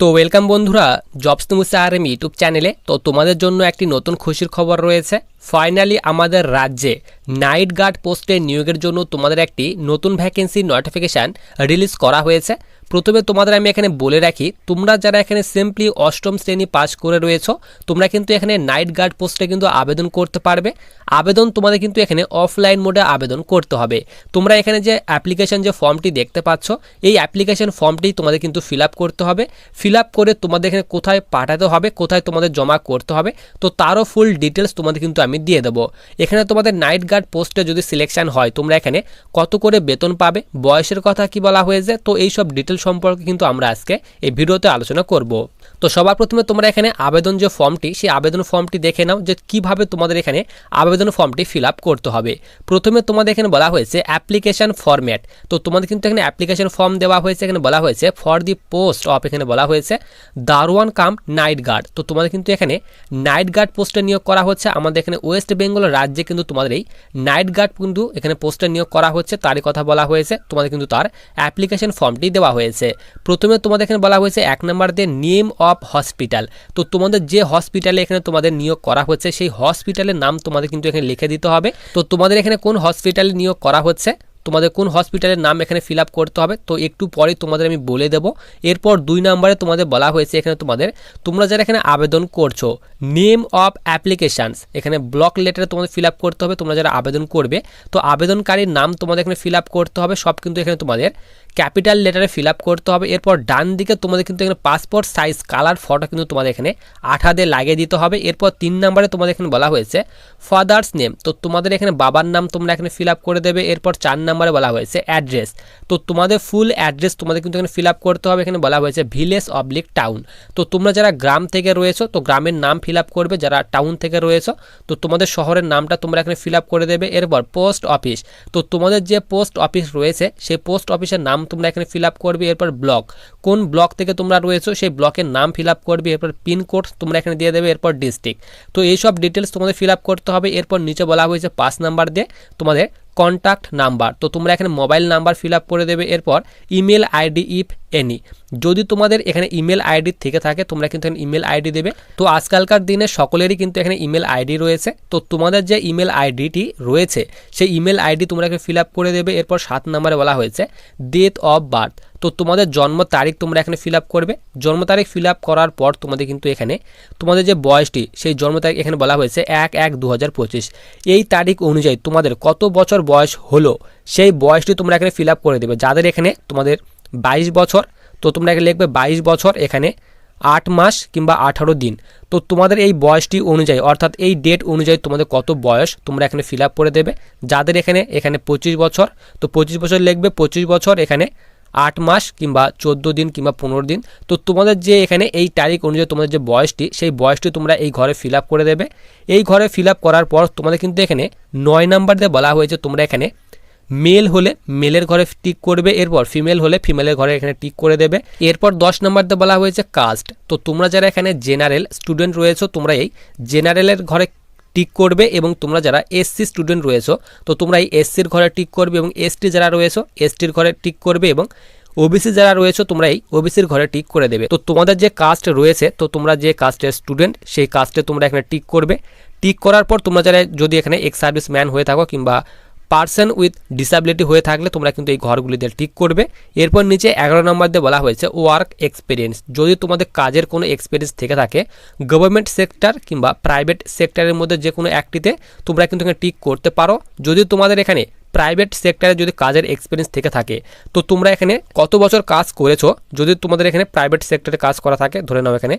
তো ওয়েলকাম বন্ধুরা, জবস তুমুসা আর এম ইউটিউব চ্যানেলে। তো তোমাদের জন্য একটি নতুন খুশির খবর রয়েছে। ফাইনালি আমাদের রাজ্যে নাইট গার্ড পোস্টে নিয়োগের জন্য তোমাদের একটি নতুন ভ্যাকেন্সি নোটিফিকেশান রিলিজ করা হয়েছে। প্রথমে তোমাদের আমি এখানে বলে রাখি, তোমরা যারা এখানে সিম্পলি অষ্টম শ্রেণি পাস করে রয়েছো, তোমরা কিন্তু এখানে নাইট গার্ড পোস্টে কিন্তু আবেদন করতে পারবে। আবেদন তোমাদের কিন্তু এখানে অফলাইন মোডে আবেদন করতে হবে। তোমরা এখানে যে অ্যাপ্লিকেশন যে ফর্মটি দেখতে পাচ্ছ, এই অ্যাপ্লিকেশন ফর্মটি তোমাদের কিন্তু ফিল করতে হবে। ফিল করে তোমাদের এখানে কোথায় পাঠাতে হবে, কোথায় তোমাদের জমা করতে হবে, তো তারও ফুল ডিটেলস তোমাদের কিন্তু আমি দিয়ে দেবো। এখানে তোমাদের নাইট গার্ড পোস্টে যদি সিলেকশন হয়, তোমরা এখানে কত করে বেতন পাবে, বয়সের কথা কি বলা হয়েছে, তো এই সব ডিটেল সম্পর্কে কিন্তু আমরা আজকে এই ভিডিওতে আলোচনা করব। তো সবার প্রথমে তোমরা এখানে আবেদন যে ফর্মটি, সেই আবেদন ফর্মটি দেখে নাও যে কীভাবে তোমাদের এখানে আবেদন ফর্মটি ফিল করতে হবে। প্রথমে তোমাদের এখানে বলা হয়েছে অ্যাপ্লিকেশন ফরম্যাট। তো তোমাদের কিন্তু এখানে অ্যাপ্লিকেশন ফর্ম দেওয়া হয়েছে, এখানে বলা হয়েছে ফর দি পোস্ট অফ এখানে বলা হয়েছে দারোয়ান কাম নাইট গার্ড। তো তোমাদের কিন্তু এখানে নাইট গার্ড পোস্টে নিয়োগ করা হচ্ছে। আমাদের এখানে ওয়েস্ট বেঙ্গল রাজ্যে কিন্তু তোমাদের এই নাইট গার্ড কিন্তু এখানে পোস্টে নিয়োগ করা হচ্ছে, তারই কথা বলা হয়েছে। তোমাদের কিন্তু তার অ্যাপ্লিকেশন ফর্মটি দেওয়া হয়েছে। প্রথমে তোমাদের এখানে বলা হয়েছে এক নম্বর দিয়ে নেম অফ হসপিটাল। তো তোমাদের যে হসপিটালে এখানে তোমাদের নিয়োগ করা হচ্ছে, সেই হসপিটালের নাম তোমাদের কিন্তু এখানে লিখে দিতে হবে। তো তোমাদের এখানে কোন হসপিটালে নিয়োগ করা হচ্ছে? তোমাদের কোন হসপিটালের নাম এখানে ফিল করতে হবে? তো একটু পরে তোমাদের আমি বলে দেবো। এরপর দুই নম্বরে তোমাদের বলা হয়েছে এখানে তোমাদের, তোমরা যারা এখানে আবেদন করছ নেম অফ অ্যাপ্লিকেশানস এখানে ব্লক লেটারে তোমাদের ফিল করতে হবে, তোমরা যারা আবেদন করবে। তো আবেদনকারীর নাম তোমাদের এখানে ফিল করতে হবে, সব কিন্তু এখানে তোমাদের ক্যাপিটাল লেটারে ফিল করতে হবে। এরপর ডান দিকে তোমাদের কিন্তু এখানে পাসপোর্ট সাইজ কালার ফটো কিন্তু তোমাদের এখানে আঠা দিয়ে লাগিয়ে দিতে হবে। এরপর তিন নম্বরে তোমাদের এখানে বলা হয়েছে ফাদার্স নেম তো তোমাদের এখানে বাবার নাম তোমরা এখানে ফিল করে দেবে। এরপর চার বলা হয়েছে অ্যাড্রেস। তো তোমাদের ফুল অ্যাড্রেস তোমাদের কিন্তু এখানে ফিল আপ করতে হবে। এখানে বলা হয়েছে ভিলেজ অবলিক টাউন তো তোমরা যারা গ্রাম থেকে রয়েছো, তো গ্রামের নাম ফিল আপ করবে। যারা টাউন থেকে রয়েছো, তো তোমাদের শহরের নামটা তোমরা এখানে ফিল আপ করে দেবে। এরপর পোস্ট অফিস তো তোমাদের যে পোস্ট অফিস রয়েছে, সেই পোস্ট অফিসের নাম তোমরা এখানে ফিল আপ করবে। এরপর ব্লক কোন ব্লক থেকে তোমরা রয়েছো, সেই ব্লকের নাম ফিল আপ করবে। এরপর পিনকোড তোমরা এখানে দিয়ে দেবে। এরপর ডিস্ট্রিক্ট তো এইসব ডিটেলস তোমাদের ফিল আপ করতে হবে। এরপর নিচে বলা হয়েছে পাঁচ নাম্বার দিয়ে তোমাদের কন্ট্যাক্ট নাম্বার তো তোমরা এখানে মোবাইল নাম্বার ফিল আপ করে দেবে। এরপর ইমেল আইডি ইফ এনি যদি তোমাদের এখানে ইমেল আইডি থেকে থাকে, তোমরা কিন্তু এখানে ইমেল আইডি দেবে। তো আজকালকার দিনে সকলেরই কিন্তু এখানে ইমেল আইডি রয়েছে। তো তোমাদের যে ইমেল আইডিটি রয়েছে, সেই ইমেল আইডি তোমরা এখানে ফিল আপ করে দেবে। এরপর সাত নম্বরে বলা হয়েছে ডেট অফ বার্থ তো তোমাদের জন্ম তারিখ তোমরা এখানে ফিল করবে। জন্ম তারিখ ফিল করার পর তোমাদের কিন্তু এখানে, তোমাদের যে বয়সটি সেই জন্ম তারিখ এখানে বলা হয়েছে এক এক দু এই তারিখ অনুযায়ী তোমাদের কত বছর বয়স হলো, সেই বয়সটি তোমরা এখানে ফিল করে দেবে। যাদের এখানে তোমাদের বাইশ বছর, তো তোমরা এখানে লিখবে বাইশ বছর এখানে আট মাস কিংবা আঠারো দিন। তো তোমাদের এই বয়সটি অনুযায়ী, অর্থাৎ এই ডেট অনুযায়ী তোমাদের কত বয়স, তোমরা এখানে ফিল করে দেবে। যাদের এখানে এখানে পঁচিশ বছর, তো পঁচিশ বছর লিখবে পঁচিশ বছর এখানে আট মাস কিংবা চোদ্দ দিন কিংবা পনেরো দিন। তো তোমাদের যে এখানে এই তারিখ অনুযায়ী তোমাদের যে বয়সটি, সেই বয়সটি তোমরা এই ঘরে ফিল করে দেবে। এই ঘরে ফিল করার পর তোমাদের কিন্তু এখানে নয় নাম্বার দিয়ে বলা হয়েছে তোমরা এখানে মেল হলে মেলের ঘরে টিক করবে, এরপর ফিমেল হলে ফিমেলের ঘরে এখানে টিক করে দেবে। এরপর দশ নম্বর দিয়ে বলা হয়েছে কাস্ট। তো তোমরা যারা এখানে জেনারেল স্টুডেন্ট রয়েছো, তোমরা এই জেনারেলের ঘরে টিক করবে এবং তোমরা যারা এসসি স্টুডেন্ট রয়েছো, তো তোমরা এই এসসির ঘরে টিক করবে এবং এসটি যারা রয়েছো, এসটির ঘরে টিক করবে এবং ওবিসি যারা রয়েছে, তোমরা এই ওবিসির ঘরে টিক করে দেবে। তো তোমাদের যে কাস্ট রয়েছে, তো তোমরা যে কাস্টের স্টুডেন্ট, সেই কাস্টে তোমরা এখানে টিক করবে। টিক করার পর তোমরা যারা যদি এখানে এক্স সার্ভিস ম্যান হয়ে থাকো কিংবা পার্সন উইথ ডিসাবিলিটি হয়ে থাকলে তোমরা কিন্তু এই ঘরগুলিতে টিক করবে। এরপর নিচে এগারো নম্বর দিয়ে বলা হয়েছে ওয়ার্ক এক্সপিরিয়েন্স যদি তোমাদের কাজের কোনো এক্সপিরিয়েন্স থেকে থাকে গভর্নমেন্ট সেক্টর কিংবা প্রাইভেট সেক্টরের মধ্যে যে কোনো একটিতে তোমরা কিন্তু এখানে টিক করতে পারো। যদি তোমাদের এখানে প্রাইভেট সেক্টরে যদি কাজের এক্সপিরিয়েন্স থেকে থাকে, তো তোমরা এখানে কত বছর কাজ করেছ? যদি তোমাদের এখানে প্রাইভেট সেক্টরে কাজ করা থাকে, ধরে নাও এখানে,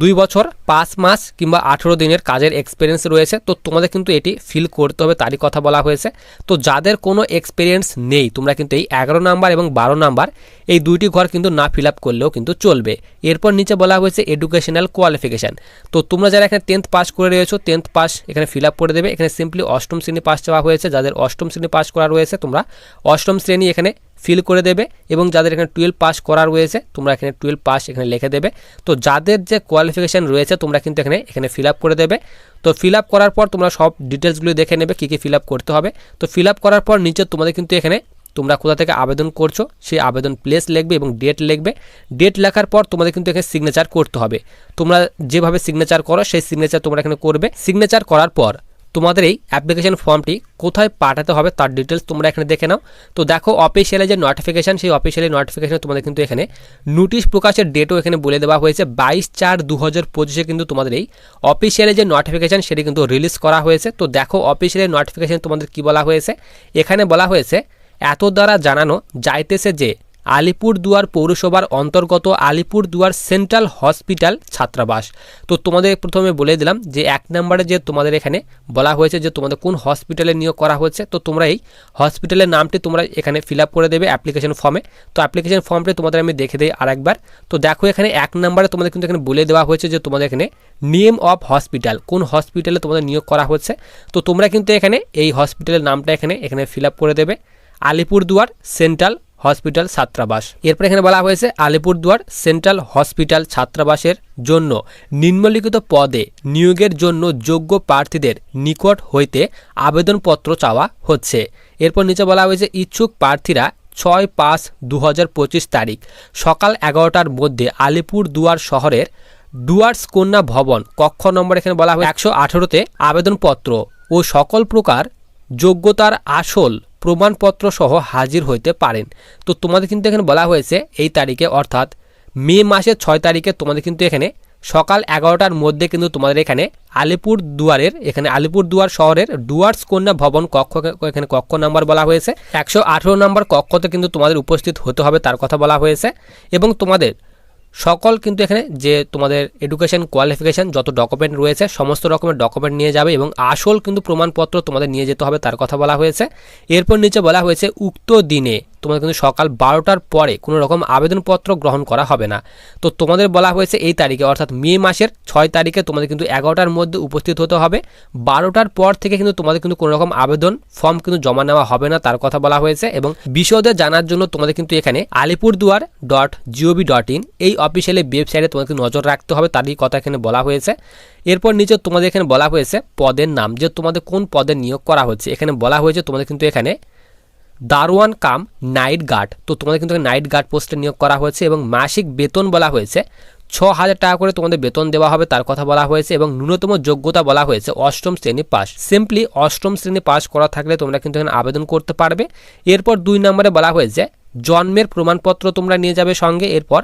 দুই বছর, পাঁচ মাস কিংবা আঠেরো দিনের কাজের এক্সপিরিয়েন্স রয়েছে, তো তোমাদের কিন্তু এটি ফিল করতে হবে তারই কথা বলা হয়েছে। তো যাদের কোনো এক্সপিরিয়েন্স নেই, তোমরা কিন্তু এই এগারো নাম্বার এবং বারো নাম্বার, এই দুইটি ঘর কিন্তু না ফিল আপ করলেও কিন্তু চলবে। এরপর নিচে বলা হয়েছে এডুকেশনাল কোয়ালিফিকেশান তো তোমরা যারা এখানে টেন্থ পাস করে রয়েছো টেন্থ পাস এখানে ফিল আপ করে দেবে। এখানে সিম্পলি অষ্টম শ্রেণি পাস চাওয়া হয়েছে। যাদের অষ্টম শ্রেণি পাস করা রয়েছে, তোমরা অষ্টম শ্রেণি এখানে ফিল করে দেবে এবং যাদের এখানে টুয়েলভ পাস করা রয়েছে, তোমরা এখানে টুয়েলভ পাস এখানে লিখে দেবে। তো যাদের যে কোয়ালিফিকেশান রয়েছে, তোমরা কিন্তু এখানে এখানে ফিল করে দেবে। তো ফিল করার পর তোমরা সব ডিটেলসগুলো দেখে নেবে, কী কী ফিল করতে হবে। তো ফিল করার পর নিচে তোমাদের কিন্তু এখানে, তোমরা কোথা থেকে আবেদন করছ, সেই আবেদন প্লেস লিখবে এবং ডেট লিখবে। ডেট লেখার পর তোমাদের কিন্তু এখানে সিগনেচার করতে হবে। তোমরা যেভাবে সিগনেচার করো, সেই সিগনেচার তোমরা এখানে করবে। সিগনেচার করার পর তোমাদের এই অ্যাপ্লিকেশন ফর্মটি কোথায় পাঠাতে হবে তার ডিটেলস তোমরা এখানে দেখে নাও। তো দেখো অফিসিয়ালি যে নোটিফিকেশান সেই অফিসিয়ালি নোটিফিকেশান তোমাদের কিন্তু এখানে নোটিশ প্রকাশের ডেটও এখানে বলে দেওয়া হয়েছে। বাইশ চার দু হাজার পঁচিশে কিন্তু তোমাদের এই অফিসিয়ালি যে নোটিফিকেশান সেটি কিন্তু রিলিজ করা হয়েছে। তো দেখো অফিসিয়ালি নোটিফিকেশান তোমাদের কি বলা হয়েছে? এখানে বলা হয়েছে, এত দ্বারা জানানো যাইতেছে যে আলিপুরদুয়ার পৌরসভার অন্তর্গত আলিপুরদুয়ার সেন্ট্রাল হসপিটাল ছাত্রাবাস। তো তোমাদের প্রথমে বলে দিলাম যে এক নম্বরে যে তোমাদের এখানে বলা হয়েছে যে তোমাদের কোন হসপিটালে নিয়োগ করা হয়েছে, তো তোমরা এই হসপিটালের নামটি তোমরা এখানে ফিল করে দেবে অ্যাপ্লিকেশন ফর্মে। তো অ্যাপ্লিকেশন ফর্মটি তোমাদের আমি দেখে দিই আরেকবার। তো দেখো এখানে এক নম্বরে তোমাদের কিন্তু এখানে বলে দেওয়া হয়েছে যে তোমাদের এখানে নেম অফ হসপিটাল, কোন হসপিটালে তোমাদের নিয়োগ করা হচ্ছে তো তোমরা কিন্তু এখানে এই হসপিটালের নামটা এখানে এখানে ফিল করে দেবে। আলিপুরদুয়ার সেন্ট্রাল হসপিটাল ছাত্রাবাস। এরপর এখানে বলা হয়েছে, আলিপুরদুয়ার সেন্ট্রাল হসপিটাল ছাত্রাবাসের জন্য নিম্নলিখিত পদে নিয়োগের জন্য যোগ্য প্রার্থীদের নিকট হইতে আবেদনপত্র চাওয়া হচ্ছে। এরপর নিচে বলা হয়েছে, ইচ্ছুক প্রার্থীরা ছয় পাঁচ দু পঁচিশ তারিখ সকাল এগারোটার মধ্যে আলিপুর দুয়ার শহরের ডুয়ার্স কন্যা ভবন কক্ষ নম্বর এখানে বলা হয় একশো আঠেরোতে আবেদনপত্র ও সকল প্রকার যোগ্যতার আসল প্রমাণপত্র সহ হাজির হইতে পারেন। তো তোমাদের কিন্তু এখানে বলা হয়েছে এই তারিখে, অর্থাৎ মে মাসের ছয় তারিখে তোমাদের কিন্তু এখানে সকাল এগারোটার মধ্যে কিন্তু তোমাদের এখানে আলিপুর দুয়ারের এখানে আলিপুর দুয়ার শহরের ডুয়ার্স কন্যা ভবন কক্ষ এখানে কক্ষ নাম্বার বলা হয়েছে। একশো আঠেরো নম্বর কক্ষতে কিন্তু তোমাদের উপস্থিত হতে হবে তার কথা বলা হয়েছে। এবং তোমাদের সকল কিন্তু এখানে যে তোমাদের এডুকেশন কোয়ালিফিকেশান যত ডকুমেন্ট রয়েছে, সমস্ত রকমের ডকুমেন্ট নিয়ে যাবে এবং আসল কিন্তু প্রমাণপত্র তোমাদের নিয়ে যেতে হবে, তার কথা বলা হয়েছে। এরপর নিচে বলা হয়েছে, উক্ত দিনে তোমাদের কিন্তু সকাল বারোটার পরে কোনো রকম আবেদনপত্র গ্রহণ করা হবে না। তো তোমাদের বলা হয়েছে এই তারিখে, অর্থাৎ মে মাসের ছয় তারিখে তোমাদের কিন্তু এগারোটার মধ্যে উপস্থিত হতে হবে। বারোটার পর থেকে কিন্তু তোমাদের কিন্তু কোনো রকম আবেদন ফর্ম কিন্তু জমা নেওয়া হবে না, তার কথা বলা হয়েছে এবং বিশদে জানার জন্য তোমাদের কিন্তু এখানে Alipurduar dot G O V dot in এই অফিসিয়ালি ওয়েবসাইটে তোমাদের নজর রাখতে হবে তারই কথা এখানে বলা হয়েছে। এরপর নিচে তোমাদের এখানে বলা হয়েছে পদের নাম, যে তোমাদের কোন পদে নিয়োগ করা হচ্ছে। এখানে বলা হয়েছে তোমাদের কিন্তু এখানে দারোয়ান কাম নাইট গার্ড। তো তোমাদের কিন্তু নাইট গার্ড পোস্টে নিয়োগ করা হয়েছে এবং মাসিক বেতন বলা হয়েছে। ছ হাজার টাকা করে তোমাদের বেতন দেওয়া হবে, তার কথা বলা হয়েছে এবং ন্যূনতম যোগ্যতা বলা হয়েছে অষ্টম শ্রেণি পাস। সিম্পলি অষ্টম শ্রেণি পাস করা থাকলে তোমরা কিন্তু এখানে আবেদন করতে পারবে। এরপর দুই নম্বরে বলা হয়েছে, জন্মের প্রমাণপত্র তোমরা নিয়ে যাবে সঙ্গে। এরপর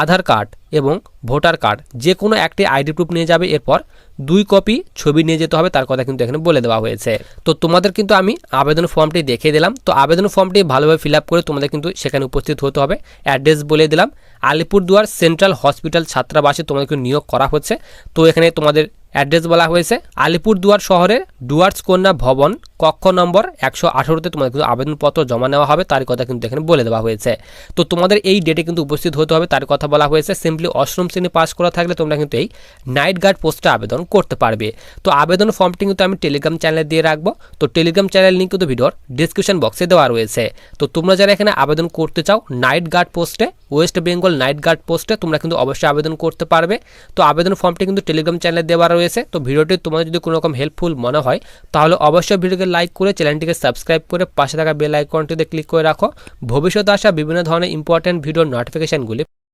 আধার কার্ড এবং ভোটার কার্ড যে কোনো একটি আইডি প্রুফ নিয়ে যাবে, এরপর দুই কপি ছবি নিয়ে যেতে হবে, তার কথা কিন্তু এখানে বলে দেওয়া হয়েছে। তো তোমাদের কিন্তু আমি আবেদন ফর্মটি দেখিয়ে দিলাম। তো আবেদন ফর্মটি ভালোভাবে ফিল করে তোমাদের কিন্তু সেখানে উপস্থিত হতে হবে। অ্যাড্রেস বলে দিলাম, আলিপুরদুয়ার সেন্ট্রাল হসপিটাল ছাত্রাবাসে তোমাদেরকে নিয়োগ করা হচ্ছে। তো এখানে তোমাদের অ্যাড্রেস বলা হয়েছে আলিপুরদুয়ার শহরের ডুয়ার্স কন্যা ভবন, কক্ষ নম্বর একশো আঠারোতে তোমাদের কিন্তু আবেদনপত্র জমা নেওয়া হবে, তার কথা কিন্তু এখানে বলে দেওয়া হয়েছে। তো তোমাদের এই ডেটে কিন্তু উপস্থিত হতে হবে, তার কথা বলা হয়েছে সিম্পলি অষ্টম শ্রেণি পাস করা থাকলে তোমরা কিন্তু এই নাইট গার্ড পোস্টে আবেদন করতে পারবে। তো আবেদন ফর্মটি কিন্তু আমি টেলিগ্রাম চ্যানেলে দিয়ে রাখব, তো টেলিগ্রাম চ্যানেল লিঙ্ক কিন্তু ভিডিওর ডিসক্রিপশন বক্সে দেওয়া রয়েছে। তো তোমরা যারা এখানে আবেদন করতে চাও নাইট গার্ড পোস্টে ওয়েস্ট বেঙ্গল নাইট গার্ড পোস্টে তোমরা কিন্তু অবশ্যই আবেদন করতে পারবে। তো আবেদন ফর্মটি কিন্তু টেলিগ্রাম চ্যানেলে দেওয়া রয়েছে। তো ভিডিওটি তোমাদের যদি কোনো রকম হেল্পফুল মনে হয়, তাহলে অবশ্যই ভিডিওকে লাইক করে চ্যানেলটিকে সাবস্ক্রাইব করে পাশে থাকা বেল আইকনটিতে ক্লিক করে রাখো। ভবিষ্যতে আসা বিভিন্ন ধরনের ইম্পর্ট্যান্ট ভিডিও নোটিফিকেশানগুলি